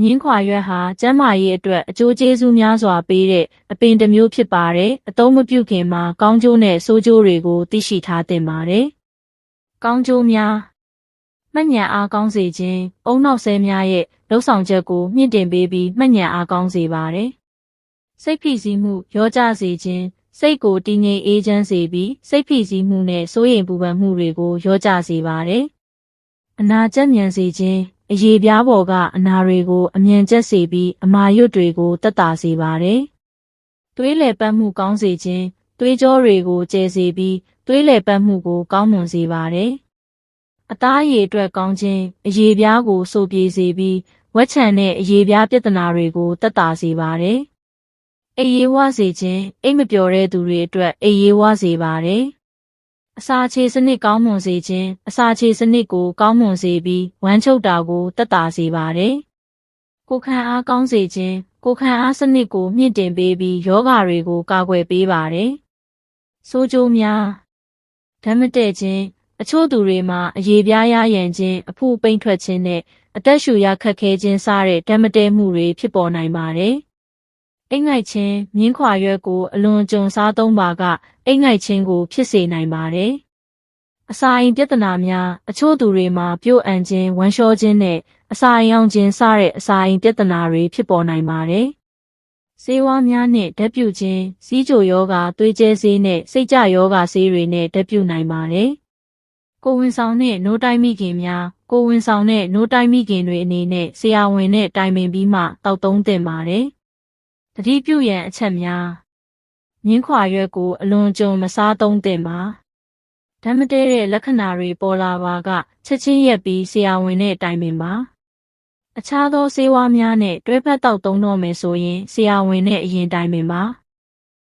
မြင်းခွာရွက်ဟာကျန်းမာရေးအတွက်အကျိုးကျေးဇူးများစွာပေးတဲ့အပင်တစ်မျိုးဖြစ်ပါတယ်။အသုံးမပြုခင်မှာကောင်းကျိုးနဲ့ဆိုးကျိုးတွေကိုသိရှိထားသင့်ပါတယ်။ကောင်းကျိုးများမှတ်ဉာဏ်အားကောင်းစေခြင်း၊အုံနောက်ဆဲများရဲ့လှုပ်ဆောင်ချက်ကိုမြင့်တင်ပေးပြီးမှတ်ဉာဏ်အားကောင်းစေပါတယ်။စိတ်ဖိစီးမှုရောကြစေခြင်းစိတ်ကိုတည်ငြိမ်အေးချမ်းစေပြီးစိတ်ဖိစီးမှုနဲ့စိုးရိမ်ပူပန်မှုတွေကိုရောကြစေပါတယ်။အနာကျက်မြန်စေခြင်း အရေပြားပေါ်ကအနာတွေကိုအမြန်ကျက်စေပြီးအမာရွတ်တွေကိုတက်တာစေပါတယ်။သွေးလည်ပတ်မှုကောင်းစေခြင်းသွေးကြောတွေကိုကျဲစေပြီးသွေးလည်ပတ်မှုကိုကောင်းမွန်စေပါတယ်။အသားအရည်အတွက်ကောင်းခြင်းအရေပြားကိုစိုးပြေစေပြီးဝက်ချံတဲ့အရေပြားပြဿနာတွေကိုတက်တာစေပါတယ်။အေးရေးဝစေခြင်းအိမ်မပျော်တဲ့သူတွေအတွက်အေးရေးဝစေပါတယ်။ အစာချေစနစ်ကောင်းမွန်စေခြင်းအစာချေစနစ်ကိုကောင်းမွန်စေပြီးဝမ်းချုပ်တာကိုတက်တာစေပါတယ်။ကိုယ်ခံအားကောင်းစေခြင်းကိုယ်ခံအားစနစ်ကိုမြင့်တင်ပေးပြီးယောဂတွေကိုကာကွယ်ပေးပါတယ်။ဆိုးကျိုးများဓာတ်မတည့်ခြင်းအချို့သူတွေမှာအရေပြားရရန်ခြင်းအဖုပိန်ထွက်ခြင်းနဲ့အသက်ရှူရခက်ခဲခြင်းစတဲ့ဓာတ်မတည့်မှုတွေဖြစ်ပေါ်နိုင်ပါတယ်။ အိမ်ငိုက်ခြင်းမြင်းခွာရွက်ကိုအလွန်ကြုံစားသုံးပါကအိမ်ငိုက်ခြင်းကိုဖြစ်စေနိုင်ပါတယ်။အစာအိမ်ပြဿနာများအချို့သူတွေမှာပြို့အန်ခြင်းဝမ်းလျှောခြင်းနဲ့အစာအိမ်အောင်ခြင်းစတဲ့အစာအိမ်ပြဿနာတွေဖြစ်ပေါ်နိုင်ပါတယ်။ဆေးဝါးများနဲ့ဓာတ်ပြုခြင်းစီးကြိုယောဂသွေးကျဲဆေးနဲ့စိတ်ကြယောဂဆေးတွေနဲ့ဓာတ်ပြုနိုင်ပါတယ်။ကိုဝင်ဆောင်နဲ့နိုးတိုင်းမိခင်များကိုဝင်ဆောင်နဲ့နိုးတိုင်းမိခင်တွေအနေနဲ့ဆရာဝန်နဲ့တိုင်ပင်ပြီးမှတောက်သုံးသင့်ပါတယ်။ တတိပြုရန်အချက်များမြင်းခွာရွက်ကိုအလွန်ကြုံမစားသုံးသင့်ပါဓာတ်မတည့်တဲ့လက္ခဏာတွေပေါ်လာပါကချက်ချင်းရက်ပြီးဆရာဝန်နဲ့တိုင်ပင်ပါအခြားသောဆေးဝါးများနဲ့တွဲဖက်တောက်သုံးတော့မယ်ဆိုရင်ဆရာဝန်နဲ့အရင်တိုင်ပင်ပါ